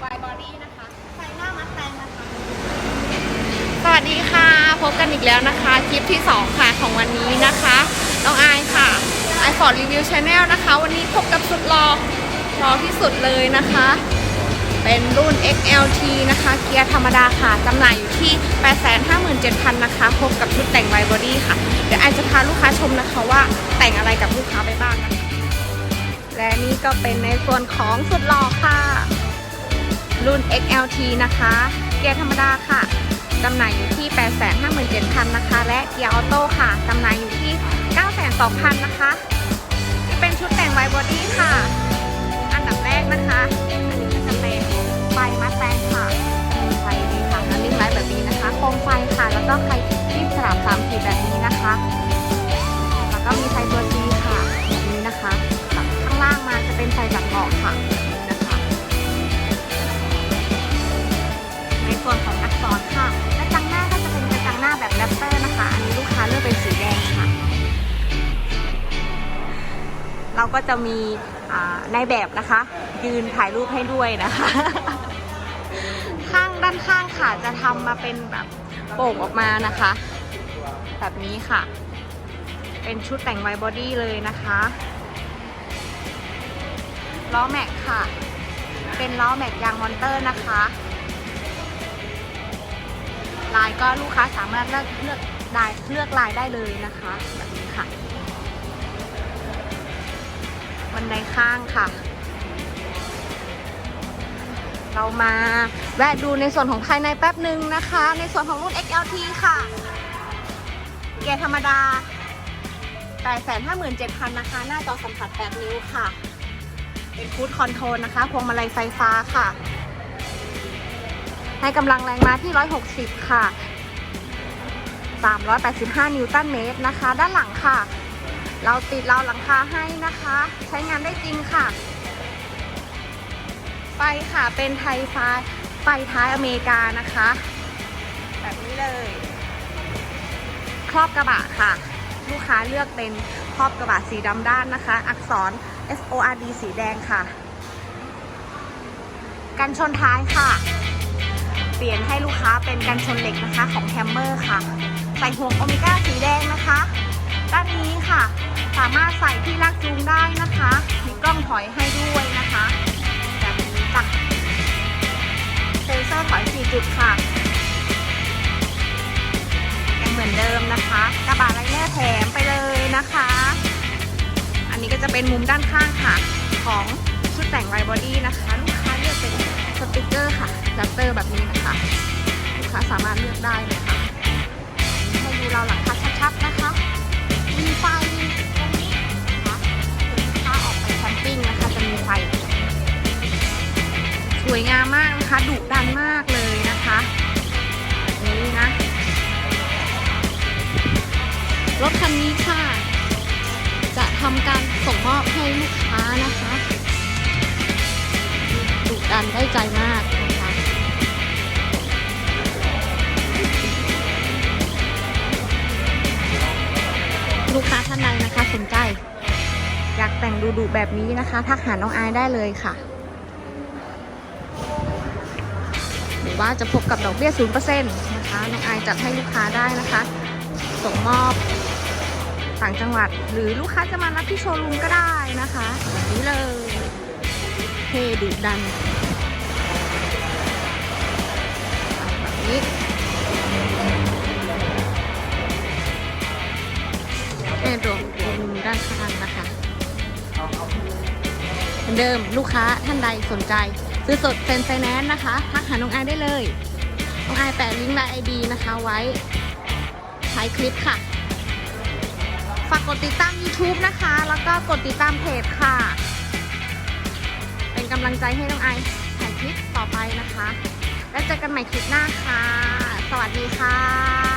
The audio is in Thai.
ไวบอดี้นะคะไฟหน้ามัดแตงนะคะ สวัสดีค่ะ พบกันอีกแล้วนะคะ คลิปที่ 2 ค่ะของวันนี้นะคะ น้องอายค่ะ i f o r d Review Channel นะคะ วันนี้พบกับสุดรอรอที่สุดเลยนะคะ เป็นรุ่น XLT นะคะ เกียร์ธรรมดาค่ะจำหน่ายอยู่ที่ 857,000 นะคะ พบกับชุดแต่งไวบอดี้ค่ะ เดี๋ยวไอจะพาลูกค้าชมนะคะว่าแต่งอะไรกับลูกค้าไปบ้างนะคะและนี่ก็เป็นในส่วนของสุดหล่อค่ะ รุ่น XLT นะคะ เกียร์ธรรมดาค่ะ จำหน่ายอยู่ที่ 857,000 นะคะ และเกียร์ออโต้ค่ะ จำหน่ายอยู่ที่ 902,000 นะคะ ที่เป็นชุดแต่งไวบอดี้ค่ะ อันดับแรกนะคะ อันนี้ก็จะเป็นไฟมัดแตงค่ะไฟดีค่ะแล้วลิงไลท์แบบนี้นะคะ โคมไฟค่ะ แล้วก็ไฟที่สลับสามขีดแบบนี้นะคะ แล้วก็มีไฟตัวจีค่ะแบบนี้นะคะ ข้างล่างมาจะเป็นไฟจับเบาะค่ะ แบบแรปเตอร์นะคะ อันนี้ลูกค้าเลือกเป็นสีแดงค่ะ เราก็จะมีอ่าในแบบนะคะ ยืนถ่ายรูปให้ด้วยนะคะ ข้างด้านข้างค่ะจะทำมาเป็นแบบโป่งออกมานะคะ แบบนี้ค่ะ เป็นชุดแต่งไวบอดี้เลยนะคะล้อแม็กค่ะ เป็นล้อแม็กยางมอนเตอร์นะคะ ลายก็ลูกค้าสามารถเลือกเลือกลายเลือกลายได้เลยนะคะแบบนี้ค่ะบันไดข้างค่ะ เรามาแวะดูในส่วนของภายในแป๊บหนึ่งนะคะ ในส่วนของรุ่น XLT ค่ะ เกียร์ธรรมดา857,000นะคะ หน้าจอสัมผัส8นิ้วค่ะ เป็นคูดคอนโทรลนะคะ พวงมาลัยไฟฟ้าค่ะ ให้กำลังแรงม้าที่ 160 ค่ะ 385 นิวตันเมตรนะคะ ด้านหลังค่ะ เราติดราวหลังคาให้นะคะ ใช้งานได้จริงค่ะ ไฟค่ะเป็นไทยไฟไฟท้ายอเมริกานะคะ แบบนี้เลย ครอบกระบะค่ะ ลูกค้าเลือกเป็นครอบกระบะสีดำด้านนะคะ อักษร S O R D สีแดงค่ะ กันชนท้ายค่ะ เปลี่ยนให้ลูกค้าเป็นกันชนเหล็กนะคะของแฮมเมอร์ค่ะ ใส่ห่วงโอเมก้าสีแดงนะคะ ด้านนี้ค่ะ สามารถใส่ที่ลากจูงได้นะคะ มีกล้องถอยให้ด้วยนะคะแบบนี้จ้ะเซนเซอร์ถอย 4 จุดค่ะยังเหมือนเดิมนะคะ กระบะไลเนอร์แถมไปเลยนะคะ อันนี้ก็จะเป็นมุมด้านข้างค่ะ ของชุดแต่งไวบอดี้นะคะลูก ติกเกอร์ค่ะลัตเตอร์แบบนี้นะคะลูกค้าสามารถเลือกได้เลยค่ะให้ดูเราหลังคาชัดๆนะคะมีไฟตรงนี้นะคะถ้าออกไปแคมปิ้งนะคะจะมีไฟ สวยงามมากนะคะดุดันมากเลยนะคะแบบนี้นะรถคันนี้ค่ะ จะทำการส่งมอบให้ลูกค้านะคะดุดันได้ใจมาก แต่งดูดุแบบนี้นะคะ ทักหาน้องอายได้เลยค่ะ หรือว่าจะพบกับดอกเบี้ย 0%นะคะ น้องอายจัดให้ลูกค้าได้นะคะ ส่งมอบต่างจังหวัด หรือลูกค้าจะมารับที่โชว์รูมก็ได้นะคะแบบนี้เลยเท่ดุดันแบบนี้แอนโดรมุมด้านข้างนะคะ เหมือนเดิมลูกค้าท่านใดสนใจ ซื้อสดเซ็นไฟแนนซ์นะคะทักหาน้องไอายได้เลยน้องไอายแปะลิงก์ไลน์ไอดีนะคะไว้ท้ายคลิปค่ะ ฝากกดติดตาม YouTube นะคะ แล้วก็กดติดตามเพจค่ะ เป็นกำลังใจให้น้องไอายถ่ายคลิปต่อไปนะคะ แล้วเจอกันใหม่คลิปหน้าค่ะ สวัสดีค่ะ